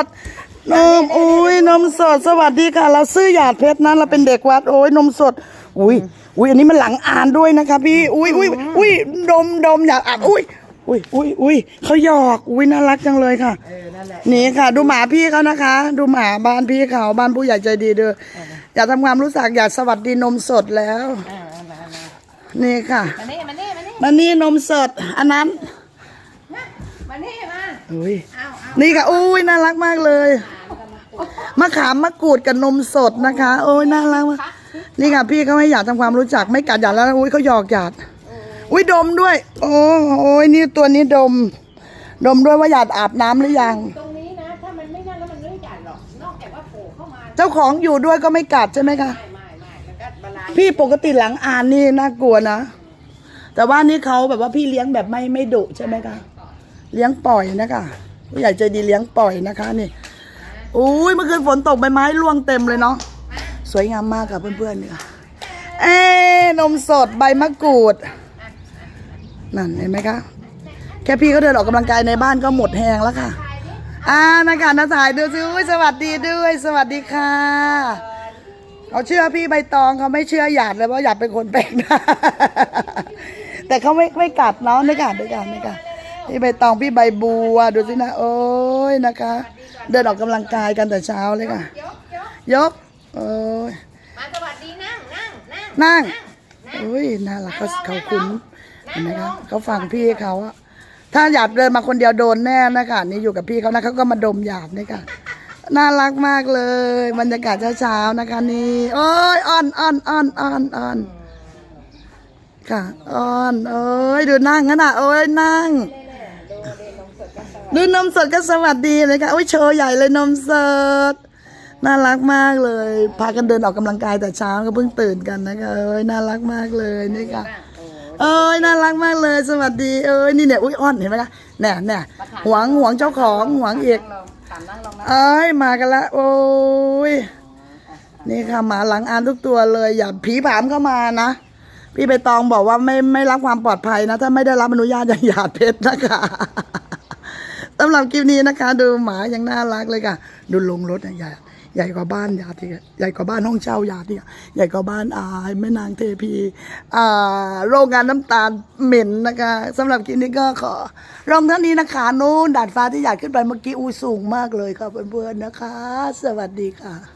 ดนมอุ้ยนมสดสวัสดีค่ะ เราซื้อหยาดเพชรนะเราเป็นเด็กวัดโอ้ยนมสด อุ้ยอุ้ยอันนี้มันหลังอ่านด้วยนะคะพี่อุ้ยอุ้ยอุ้ยดมดมอยากอ่านอุ้ยอุ้ยอุ้ยอุ้ยเขาหยอกอุ้ยน่ารักจังเลยค่ะเออนั่นแหละนี่ค่ะ ดูหมาพี่เขานะคะ ดูหมาบ้านพี่เขาบ้านผู้ใหญ่ใจดีเด้ออยากทำความรู้จักอยากสวัสดีนมสดแล้วอ่ามามานี่ค่ะมานี่มานี่มานี่มานี่นมสด อันนั้น มานี่มาอุ้ยเอาเอานี่ค่ะอุ้ยน่ารักมากเลยมะขามมะกรูดกับนมสดนะคะ โอ้ยน่ารักมากนี่ค่ะพี่เขาให้อยากทำความรู้จักไม่กัดหยาดแล้วอุ้ยเขาหยอกหยาดอุ้ยดมด้วย โอ้โอ้ยนี่ตัวนี้ดม ดมด้วยว่าหยาดอาบน้ำหรือยัง ตรงนี้นะถ้ามันไม่นั่นแล้วมันไม่กัดหรอกนอกจากว่าโผล่เข้ามาเจ้าของอยู่ด้วยก็ไม่กัดใช่ไหมคะไม่ไม่ไม่แล้วก็บาลานซ์พี่ปกติหลังอ่านนี่น่ากลัวนะ แต่ว่านี่เขาแบบว่าพี่เลี้ยงแบบไม่ไม่ดุใช่ไหมคะ เลี้ยงปล่อยนะคะผู้ใหญ่ใจดีเลี้ยงปล่อยนะคะนี่อุ้ยเมื่อคืนฝนตกใบไม้ร่วงเต็มเลยเนาะสวยงามมากค่ะเพื่อนๆเนี่ยเอ้นมสดใบมะกรูดนั่นเห็นไหมคะแค่พี่ก็เดินออกกำลังกายในบ้านก็หมดแหงแล้วค่ะอ่านะคะน้าถ่ายดูซิอุ้ยสวัสดีด้วย สวัสดีค่ะเขาเชื่อพี่ใบตองเขาไม่เชื่อหยาดเลยเพราะหยาดเป็นคนแปลกหน้าแต่เขาไม่ไม่กัดเนาะไม่กัดไม่กัดไม่กัด พี่ใบตองพี่ใบบัวดูสินะ โอ้ยนะคะ เดินออกกำลังกายกันแต่เช้าเลยค่ะยกยกยกโอ้ยมาสวัสดีนั่งนั่งนั่งนั่งอุ้ยน่ารักเขาเขาคุ้นเห็นไหมคะเขาฟังพี่เขาอะถ้าหยาดเดินมาคนเดียวโดนแน่นะคะนี่อยู่กับพี่เขานะเขาก็มาดมหยาดนี่ค่ะน่ารักมากเลยบรรยากาศเช้าๆนะคะนี่โอ้ยอ้อนอ้อนอ้อนอ้อนอ้อนค่ะอ้อนเอ้ยดูนั่งกันนะโอ้ยนั่ง ดูนมสดก็สวัสดีเลยค่ะโอ้ยโชว์ใหญ่เลยนมสด น่ารักมากเลย พากันเดินออกกำลังกายแต่เช้าก็เพิ่งตื่นกันนะคะเอ้ยน่ารักมากเลยนี่ค่ะเอ้ยน่ารักมากเลย สวัสดีเอ้ยนี่เนี่ยอุ้ยอ้อนเห็นไหมคะแน่แน่หวงหวงเจ้าของหวงอีกลงถามนั่งลงนะเอ้ยมากันละโอ้ยนี่ค่ะหมาหลังอานทุกตัวเลย อย่าผีผามเข้ามานะพี่ใบตองบอกว่าไม่ไม่รับความปลอดภัยนะ ถ้าไม่ได้รับอนุญาตอย่าหยาดเพชรนะคะ สำหรับคลิปนี้นะคะ ดูหมายังน่ารักเลยค่ะ ดูลงรถใหญ่ใหญ่ใหญ่กว่าบ้านญาที่ใหญ่กว่าบ้านห้องเช่าญาติอีกอะใหญ่กว่าบ้านอาแม่นางเทพีอ่าโรงงานน้ำตาลเหม็นนะคะสำหรับคลิปนี้ก็ขอลองเท่านี้นะคะนู้นดาดฟ้าที่อยากขึ้นไปเมื่อกี้อูสูงมากเลยค่ะเพื่อนๆนะคะ สวัสดีค่ะ